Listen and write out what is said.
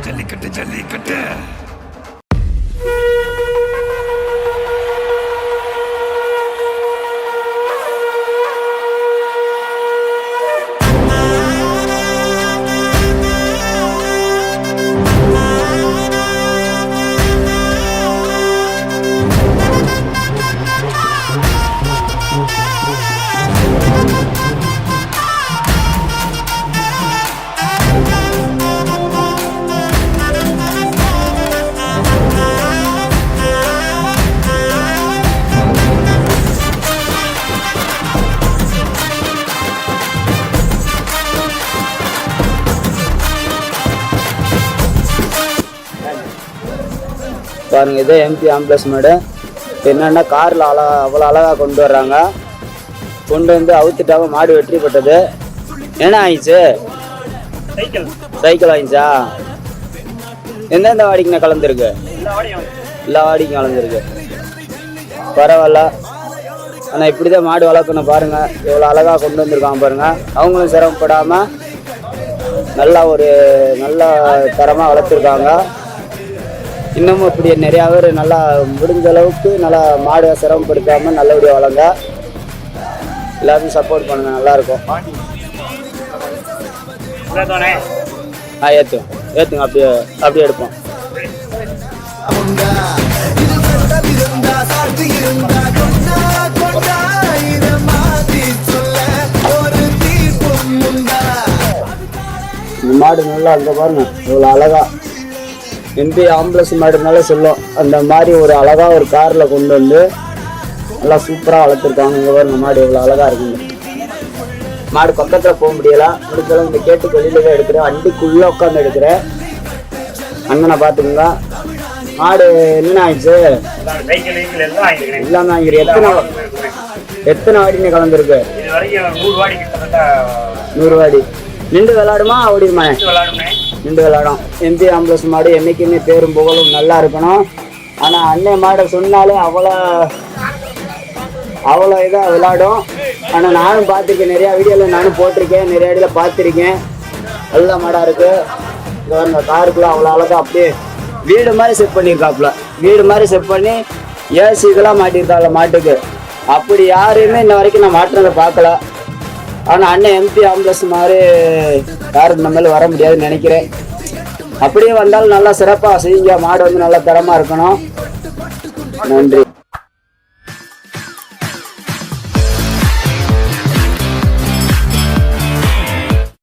ஜல்லிக்கட்டு ஜல்லிக்கட்டு பாருங்க இதே MP ambulance மேடு. என்னென்னா காரில் அழகா அவ்வளோ அழகாக கொண்டு வர்றாங்க. கொண்டு வந்து அவுத்துட்டாங்க மாடு வெற்றி பெற்றது என்ன ஆயிடுச்சு? சைக்கிள். சைக்கிள் வாங்கிச்சா எந்தெந்த வாடிக்குண்ணே கலந்துருக்கு? எல்லா வாடிக்கும் கலந்துருக்கு. பரவாயில்ல. ஆனால் இப்படி தான் மாடு வளர்க்கணும் பாருங்க. எவ்வளோ அழகாக கொண்டு வந்திருக்காங்க பாருங்க. அவங்களும் சிரமப்படாமல் நல்லா ஒரு நல்ல தரமாக வளர்த்துருக்காங்க. இன்னமும் இப்படி நிறையா பேர் நல்லா முடிஞ்ச அளவுக்கு நல்லா மாடை சிரமப்படுத்தாமல் நல்லபடியாக வளங்க எல்லாத்தையும் சப்போர்ட் பண்ணுங்க நல்லாயிருக்கும் ஆ ஏற்றுங்க ஏற்றுங்க அப்படியே அப்படியே எடுப்போம். மாடு நல்லா அங்கே பாருங்க இவ்வளோ அழகா. எம்பி ஆம்புலன்ஸ் மாடுனால சொல்லும். அந்த மாதிரி ஒரு அழகா ஒரு காரில் கொண்டு வந்து நல்லா சூப்பராக வளர்த்துருக்காங்க. இங்கே பாருங்க மாடு எவ்வளோ அழகா இருக்குங்க. மாடு பக்கத்தில் போக முடியல. முடிஞ்சாலும் இந்த கேட்டுக்கு வெளியில தான் எடுக்கிறேன். வண்டிக்குள்ளே உட்காந்து எடுக்கிறேன். அண்ணனை பார்த்துக்கோங்க. மாடு என்ன ஆயிடுச்சு? எல்லாம் வாங்கிரு எத்தனை எத்தனை வாடினே கலந்துருக்கு? நூறு வாடி. நின்று விளாடுமா? ஓடிடுமா? விளாடுமே. நின்று விளாடும் எம்பி ஆம்புலன்ஸ் மாடு என்றைக்குமே பேரும் புகழும் நல்லா இருக்கணும். ஆனால் அன்னை மாடை சொன்னாலே அவ்வளோ அவ்வளோ இதாக விளாடும் ஆனால் நானும் பார்த்துருக்கேன் நிறையா வீடியோவில் நானும் போட்டிருக்கேன் நிறைய இடத்துல பார்த்துருக்கேன். நல்ல மாடாக இருக்குது இந்த காருக்குள்ள அவ்வளோ அழகாக அப்படியே வீடு மாதிரி செட் பண்ணியிருக்காப்புல. வீடு மாதிரி செட் பண்ணி ஏசி இதெல்லாம் மாட்டியிருக்காங்க மாட்டுக்கு. அப்படி யாரையுமே இன்ன வரைக்கும் நான் மாட்டினதை பார்க்கல. ஆனால் அண்ணன் எம்பி ஆம்புலன்ஸ் மாதிரி யாரும் இந்த மாதிரி வர முடியாதுன்னு நினைக்கிறேன். அப்படியே வந்தாலும் நல்லா சிறப்பாக செய்யுங்க மாடு வந்து நல்லா தரமாக இருக்கணும். நன்றி.